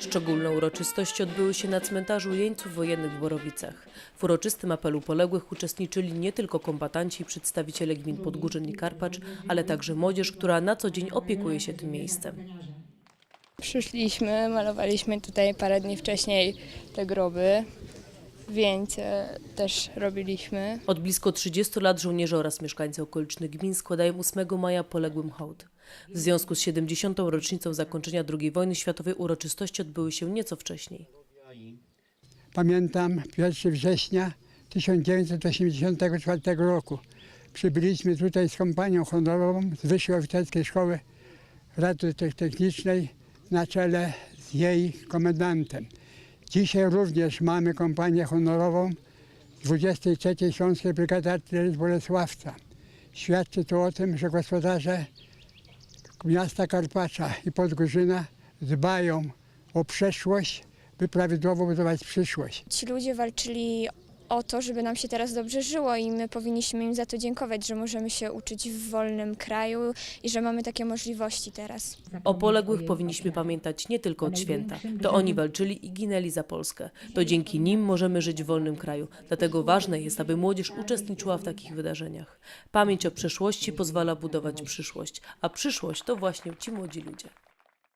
Szczególne uroczystości odbyły się na cmentarzu jeńców wojennych w Borowicach. W uroczystym apelu poległych uczestniczyli nie tylko kombatanci i przedstawiciele gmin Podgórzyn i Karpacz, ale także młodzież, która na co dzień opiekuje się tym miejscem. Przyszliśmy, malowaliśmy tutaj parę dni wcześniej te groby, wieńce też robiliśmy. Od blisko 30 lat żołnierze oraz mieszkańcy okolicznych gmin składają 8 maja poległym hołd. W związku z 70. rocznicą zakończenia II wojny światowej uroczystości odbyły się nieco wcześniej. Pamiętam 1 września 1984 roku. Przybyliśmy tutaj z kompanią honorową z Wyższej Oficerskiej Szkoły Rady Technicznej na czele z jej komendantem. Dzisiaj również mamy kompanię honorową 23 Śląskiej Brygady Artylerii z Bolesławca. Świadczy to o tym, że gospodarze miasta Karpacza i Podgórzyna dbają o przeszłość, by prawidłowo budować przyszłość. Ci ludzie walczyli o to, żeby nam się teraz dobrze żyło i my powinniśmy im za to dziękować, że możemy się uczyć w wolnym kraju i że mamy takie możliwości teraz. O poległych powinniśmy pamiętać nie tylko od święta. To oni walczyli i ginęli za Polskę. To dzięki nim możemy żyć w wolnym kraju. Dlatego ważne jest, aby młodzież uczestniczyła w takich wydarzeniach. Pamięć o przeszłości pozwala budować przyszłość, a przyszłość to właśnie ci młodzi ludzie.